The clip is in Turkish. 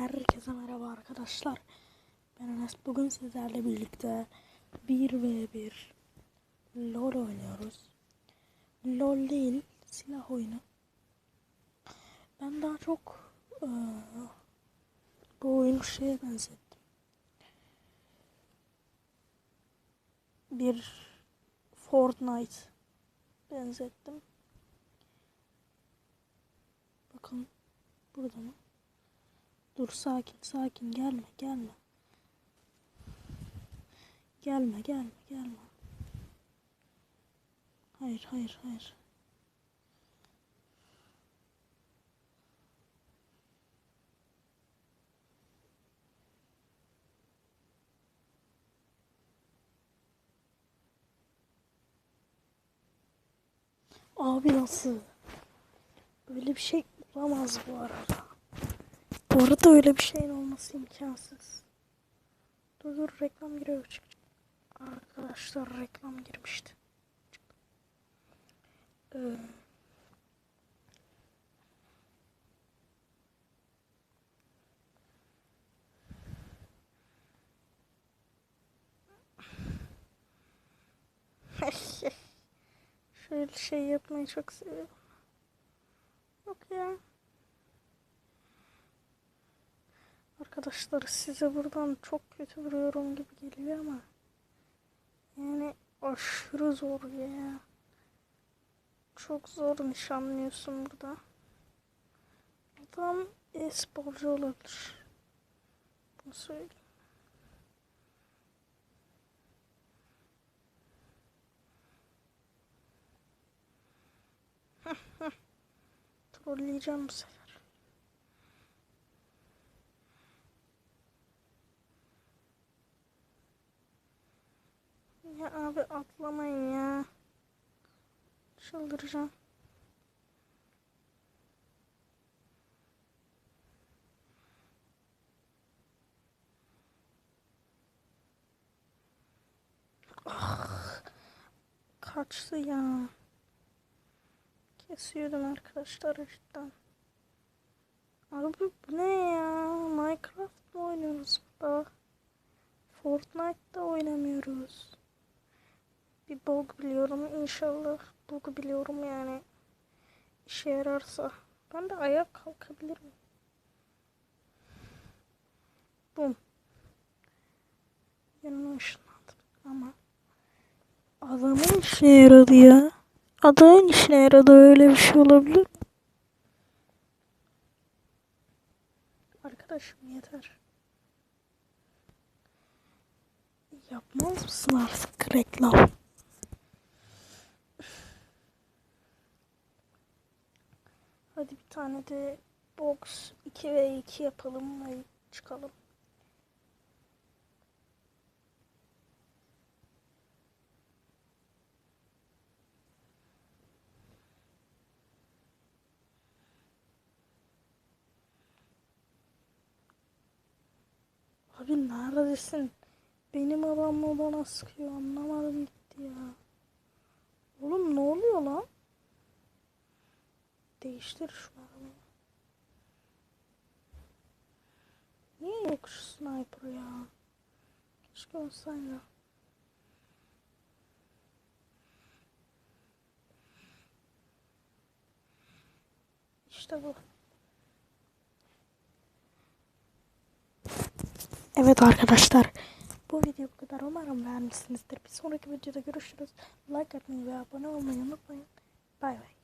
Herkese merhaba arkadaşlar. Ben Enes. Bugün sizlerle birlikte 1v1 LOL oynuyoruz. LOL değil, silah oyunu. Ben daha çok eee, bu oyunu şeye benzettim. Bir Fortnite benzettim. Bakın burada mı? Dur sakin sakin gelme gelme. Gelme gelme gelme. Hayır hayır hayır. Abi nasıl? Öyle bir şey olamaz bu arada. Bu arada öyle bir şeyin olması imkansız. Dur dur reklam giriyor çık. Arkadaşlar reklam girmişti. Ee, Şöyle şey yapmayı çok seviyorum. Yok. Arkadaşlar size buradan çok kötü vuruyorum gibi geliyor ama yani aşırı zor ya. Çok zor nişanlıyorsun burada. Adam e-sporcu olabilir. Bunu söyleyeyim. Trolleyeceğim bu sefer. Ya abi atlamayın ya. Çıldıracağım. Ah, kaçtı ya. Kesiyordum arkadaşlar cidden. Abi bu ne ya? Minecraft mı oynuyoruz burada? Fortnite'da oynamıyoruz. Bir bug biliyorum inşallah. Bug biliyorum yani. işe yararsa. Ben de ayak kalkabilirim. Bum. Yanına ışınlandım ama adamın işine yaradı ya. Adamın işine yaradı öyle bir şey olabilir? Arkadaşım yeter. Yapmaz mısın artık reklam? Hadi bir tane de box 2 ve 2 yapalım ve çıkalım. Abi neredesin? Benim adam bana sıkıyor anlamadım gitti ya. Oğlum ne oluyor lan? Değiştir şu arabayı. Niye yok şu sniper ya? Keşke olsaydı. İşte bu. Evet arkadaşlar. Bu video bu kadar. Umarım beğenmişsinizdir. Bir sonraki videoda görüşürüz. Like atmayı ve abone olmayı unutmayın. Bay bay.